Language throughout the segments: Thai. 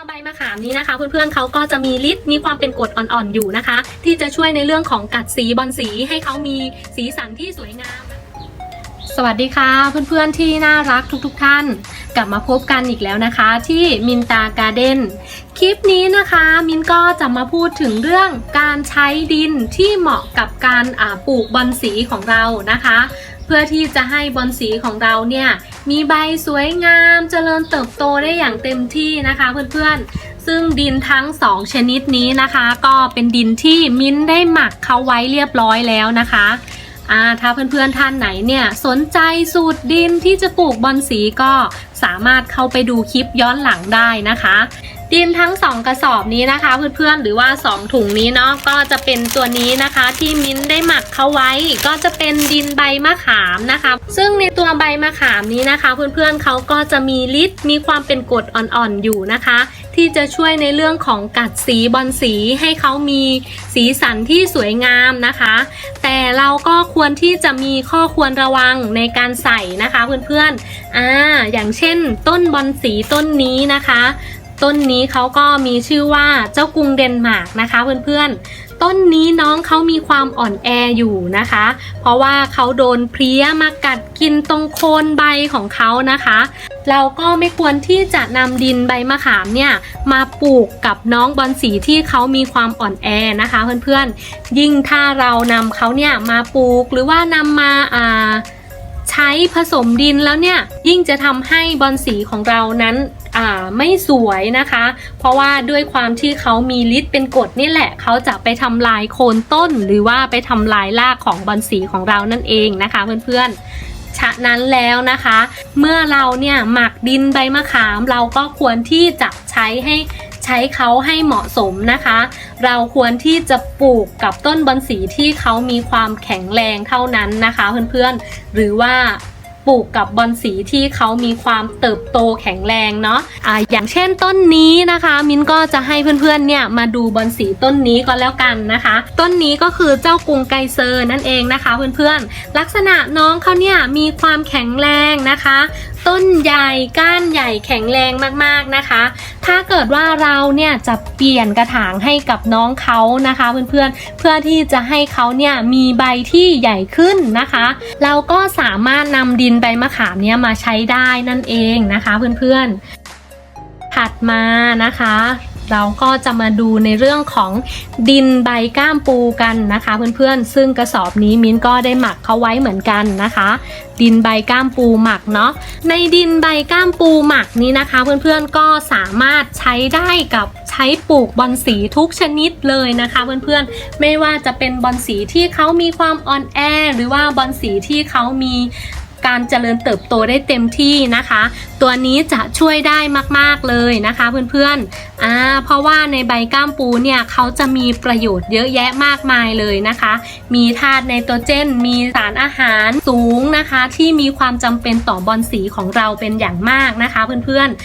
ตัวใบมะขามนี้นะคะ เพื่อนๆเขาก็จะมีฤทธิ์มีความเป็นกรดอ่อนๆอยู่นะคะ ที่จะช่วยในเรื่องของกัดสีบอลสีให้เขามีสีสันที่สวยงาม สวัสดีค่ะ เพื่อนๆที่น่ารักทุกๆท่าน กลับมาพบกันอีกแล้วนะคะ ที่มินตาการ์เด้นคลิปนี้นะคะมินก็จะมาพูดถึงเรื่องการใช้ดินที่เหมาะกับการปลูกบอลสีของเรานะคะ เพื่อที่จะให้บอลสีของเราเนี่ย มีใบสวยงามเจริญเติบโตได้อย่างเต็มที่นะคะเพื่อนๆ ซึ่งดินทั้ง 2 ชนิดนี้นะคะ ก็เป็นดินที่มิ้นได้หมักเขาไว้เรียบร้อยแล้วนะคะ่าถ้าเพื่อนๆท่านไหนเนี่ยสนใจสูตรดินที่จะปลูกบอนสีก็สามารถเข้าไปดูคลิปย้อนหลังได้นะคะ ดินทั้ง 2 กระสอบนี้นะคะเพื่อนๆหรือว่า 2 ถุงนี้เนาะก็จะเป็นตัวนี้นะคะที่มิ้นได้หมักเขาไว้ ก็จะเป็นดินใบมะขามนะคะ ซึ่งในตัวใบมะขามนี้นะคะ เพื่อนๆเขาก็จะมีฤทธิ์มีความเป็นกรดอ่อนๆอยู่นะคะ ที่จะช่วยในเรื่องของกัดสีบอลสีให้เขามีสีสันที่สวยงามนะคะ แต่เราก็ควรที่จะมีข้อควรระวังในการใส่นะคะเพื่อนๆอ่าอย่างเช่นต้นบอลสีต้นนี้นะคะ ต้นนี้เขาก็มีชื่อว่าเจ้ากรุงเดนมาร์กนะคะเพื่อนๆ ต้นนี้น้องเขามีความอ่อนแออยู่นะคะ เพราะว่าเขาโดนเพลี้ยมากัดกินตรงโคนใบของเขานะคะ เราก็ไม่ควรที่จะนำดินใบมะขามเนี่ยมาปลูกกับน้องบอลสีที่เขามีความอ่อนแอนะคะเพื่อนๆ ยิ่งถ้าเรานำเขาเนี่ยมาปลูกหรือว่านำมาอ่าใช้ผสมดินแล้วเนี่ยยิ่งจะทำให้บอลสีของเรานั้น อ่าไม่สวยนะคะ เพราะว่าด้วยความที่เขามีฤทธิ์เป็นกรดนี่แหละเขาจะไปทำลายโคนต้น หรือว่าไปทำลายรากของบอลสีของเรานั่นเองนะคะเพื่อนๆฉะนั้นแล้วนะคะ เมื่อเราเนี่ยหมักดินใบมะขาม เราก็ควรที่จะใช้ให้ใช้เขาให้เหมาะสมนะคะ เราควรที่จะปลูกกับต้นบอนสีที่เขามีความแข็งแรงเท่านั้นนะคะ เพื่อนๆหรือว่า ลูกกับบอนสีที่เขามีความเติบโตแข็งแรงเนาะอ่าอย่างเช่นต้นนี้นะคะ มินก็จะให้เพื่อนๆเนี่ยมาดูบอนสีต้นนี้ก็แล้วกันนะคะ ต้นนี้ก็คือเจ้ากรุงไกเซอร์นั่นเองนะคะเพื่อนๆลักษณะน้องเขาเนี่ยมีความแข็งแรงนะคะ ต้นใหญ่ก้านใหญ่แข็งแรงมากๆนะคะ ถ้าเกิดว่าเราเนี่ยจะเปลี่ยนกระถางให้กับน้องเขานะคะ เพื่อนๆเพื่อที่จะให้เขาเนี่ยมีใบที่ใหญ่ขึ้นนะคะ เราก็สามารถนำดินใบมะขามเนี่ยมาใช้ได้นั่นเองนะคะ เพื่อนๆถัดมานะคะ เราก็จะมาดูในเรื่องของดินใบก้ามปูกันนะคะเพื่อนๆ ซึ่งกระสอบนี้มิ้นก็ได้หมักเขาไว้เหมือนกันนะคะ ดินใบก้ามปูหมักเนาะในดินใบก้ามปูหมักนี้นะคะ เพื่อนๆก็สามารถใช้ได้กับใช้ปลูกบอนสีทุกชนิดเลยนะคะเพื่อนๆไม่ว่าจะเป็นบอนสีที่เขามีความอ่อนแอ หรือว่าบอนสีที่เขามี การเจริญเติบโตได้เต็มที่นะคะ ตัวนี้จะช่วยได้มากๆเลยนะคะเพื่อนๆอ่าเพราะว่าในใบก้ามปูเนี่ยเขาจะมีประโยชน์เยอะแยะมากมายเลยนะคะ มีธาตุไนโตรเจน มีสารอาหารสูงนะคะ ที่มีความจำเป็นต่อบอลสีของเราเป็นอย่างมากนะคะเพื่อนๆ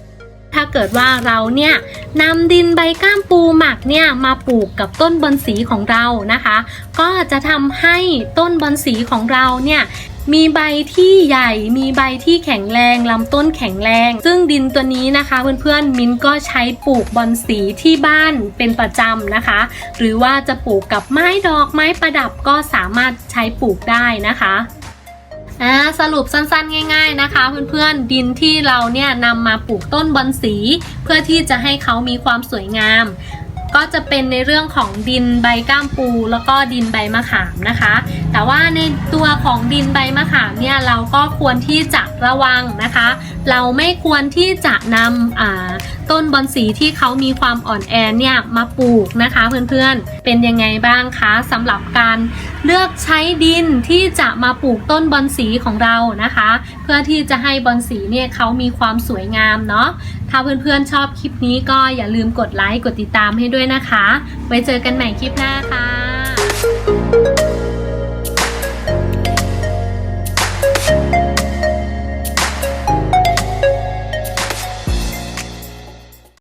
ถ้าเกิดว่าเราเนี่ยนำดินใบก้ามปูหมักเนี่ยมาปลูกกับต้นบอนสีของเรานะคะ ก็จะทำให้ต้นบอนสีของเราเนี่ย มีใบที่ใหญ่ มีใบที่แข็งแรงลำต้นแข็งแรง ซึ่งดินตัวนี้นะคะเพื่อนๆมิ้นก็ใช้ปลูกบอนสีที่บ้านเป็นประจำนะคะ หรือว่าจะปลูกกับไม้ดอกไม้ประดับก็สามารถใช้ปลูกได้นะคะอ่าสรุปสั้นๆ ง่าย ๆนะคะ เพื่อนๆดินที่เราเนี่ยนำมาปลูกต้นบอนสี เพื่อที่จะให้เขามีความสวยงาม ก็จะเป็นในเรื่องของดินใบก้ามปู แล้วก็ดินใบมะขามนะคะ แต่ว่าในตัวของดินใบมะขามเนี่ยเราก็ควรที่จะระวังนะคะ เราไม่ควรที่จะนำต้นบอนสีที่เขามีความอ่อนแอเนี่ยมาปลูกนะคะเพื่อนๆเป็นยังไงบ้างคะสำหรับการ เลือกใช้ดินที่จะมาปลูกต้นบอนสีของเรานะคะ เพื่อที่จะให้บอนสีเนี่ยเขามีความสวยงามเนาะถ้าเพื่อนๆชอบคลิปนี้ก็อย่าลืมกดไลค์กดติดตามให้ด้วยนะคะ ไว้เจอกันใหม่คลิปหน้าค่ะ